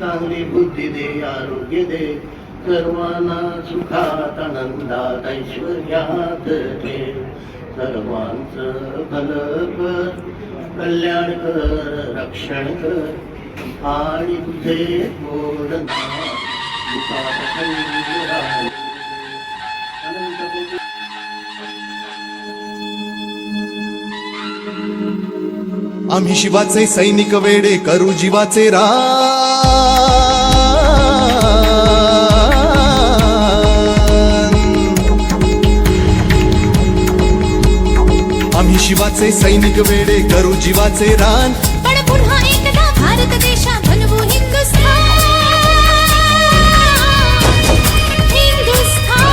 चांगली बुद्धी दे आरोग्य दे. सर्वांना सुखात आनंदात ऐश्वर्यात दे सर्वांचं भल कर कल्याण कर रक्षण कर. आणि तुझे अनंत आम्ही शिवाचे सैनिक वेडे करू जीवाचे रान आम्ही शिवाचे सैनिक वेडे करू जीवाचे रान. पण पुन्हा एकदा भारत देशा बनवू हिंदुस्थान हिंदुस्थान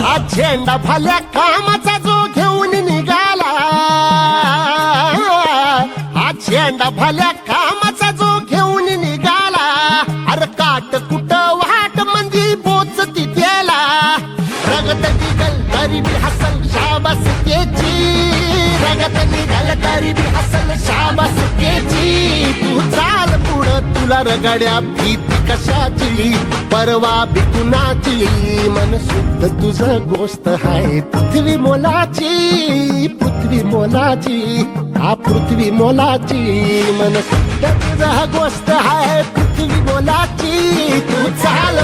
हा झेंडा भल्या कामाचा जो हा भल्या कामाचा जो घेऊन निघाला. अरे काट कुट वाट म्हणजे बोच तिथेला रगत निघल तरी बी हसल शाबास केची. रगत निघल तरी बी हसल शाबास केची. तू चाल पुढं तुला रगड्या भीती कशाची? परवा बिकुनाची मन शुद्ध तुझं गोष्ट आहे पृथ्वी मोलाची पृथ्वी मोलाची हा पृथ्वी मोलाची. मन शुद्ध तुझा गोष्ट आहे पृथ्वी मोलाची तू चाल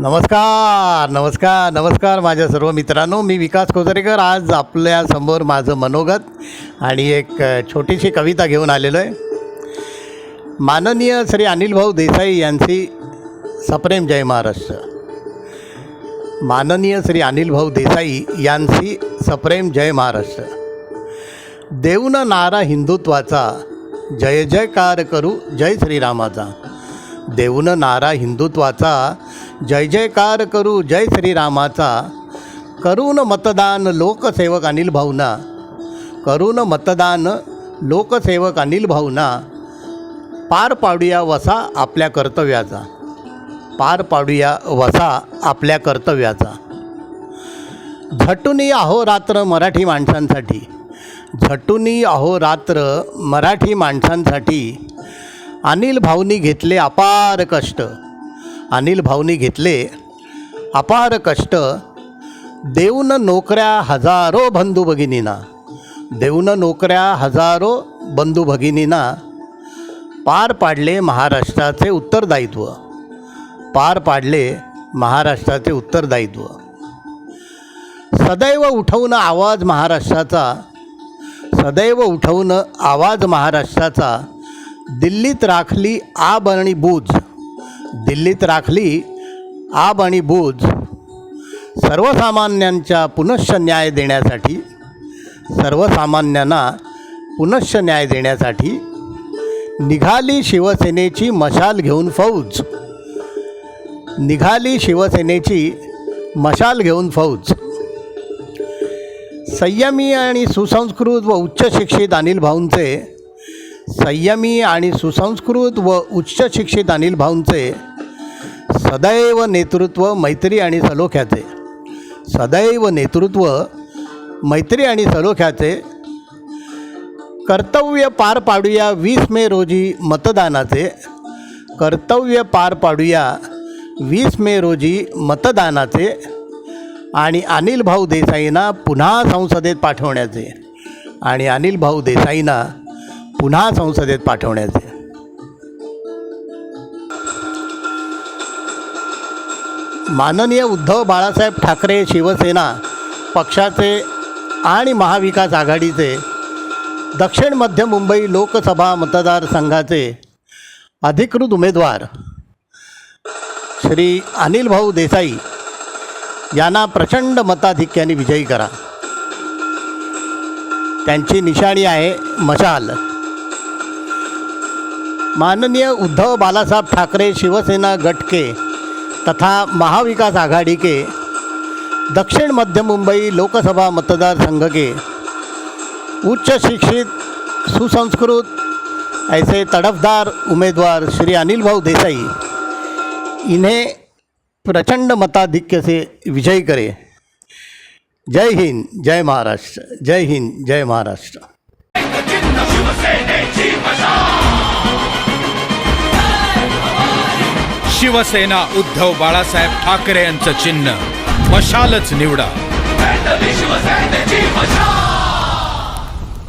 नमस्कार नमस्कार नमस्कार माझ्या सर्व मित्रांनो. मी विकास कोजरेकर. आज आपल्यासमोर माझं मनोगत आणि एक छोटीशी कविता घेऊन आलेलो आहे. माननीय श्री अनिल भाऊ देसाई यांची सप्रेम जय महाराष्ट्र. माननीय श्री अनिल भाऊ देसाई यांची सप्रेम जय महाराष्ट्र. देऊन नारा हिंदुत्वाचा जय जयकार करू जय श्रीरामाचा. देऊन नारा हिंदुत्वाचा. जय जयकार करू जय श्रीरामाचा. करून मतदान लोकसेवक अनिल भाऊना करून मतदान लोकसेवक अनिल भाऊना पार पाडूया वसा आपल्या कर्तव्याचा. पार पाडूया वसा आपल्या कर्तव्याचा. झटुनी अहोरात्र मराठी माणसांसाठी. झटुनी अहोरात्र मराठी माणसांसाठी अनिल भाऊनी घेतले अपार कष्ट. अनिल भाऊनी घेतले अपार कष्ट. देऊन नोकऱ्या हजारो बंधू भगिनींना. देऊन नोकऱ्या हजारो बंधू भगिनींना. पार पाडले महाराष्ट्राचे उत्तरदायित्व. पार पाडले महाराष्ट्राचे उत्तरदायित्व. सदैव उठवून आवाज महाराष्ट्राचा. सदैव उठवून आवाज महाराष्ट्राचा. दिल्लीत राखली आब आणि बूज. दिल्लीत राखली आब आणि बूज. सर्वसामान्यांच्या पुनश्च न्याय देण्यासाठी सर्वसामान्यांना पुनश्च न्याय देण्यासाठी निघाली शिवसेनेची मशाल घेऊन फौज. निघाली शिवसेनेची मशाल घेऊन फौज. संयमी आणि सुसंस्कृत व उच्च शिक्षित अनिल भाऊंचे संयमी आणि सुसंस्कृत व उच्च शिक्षित अनिल भाऊंचे सदैव नेतृत्व मैत्री आणि सलोख्याचे. सदैव नेतृत्व मैत्री आणि सलोख्याचे कर्तव्य पार पाडूया वीस मे रोजी मतदानाचे. कर्तव्य पार पाडूया वीस मे रोजी मतदानाचे आणि अनिल भाऊ देसाईंना पुन्हा संसदेत पाठवण्याचे. आणि अनिल भाऊ देसाईंना पुन्हा संसदेत पाठवण्याचे. माननीय उद्धव बाळासाहेब ठाकरे शिवसेना पक्षाचे आणि महाविकास आघाडीचे दक्षिण मध्य मुंबई लोकसभा मतदारसंघाचे अधिकृत उमेदवार श्री अनिल भाऊ देसाई यांना प्रचंड मताधिक्याने विजयी करा. त्यांची निशाणी आहे मशाल. माननीय उद्धव बालासाहेब ठाकरे शिवसेना गटके तथा महाविकास आघाड़ी के दक्षिण मध्य मुंबई लोकसभा मतदारसंघ के उच्च शिक्षित सुसंस्कृत ऐसे तड़फदार उम्मीदवार श्री अनिल भाऊ देसाई इन्हें प्रचंड मताधिक्य से विजयी करे। जय हिंद जय महाराष्ट्र जय हिंद जय महाराष्ट्र। शिवसेना उद्धव बाळासाहेब ठाकरे यांचं चिन्ह. मशालच निवडा. शिवसेनेची मशाल!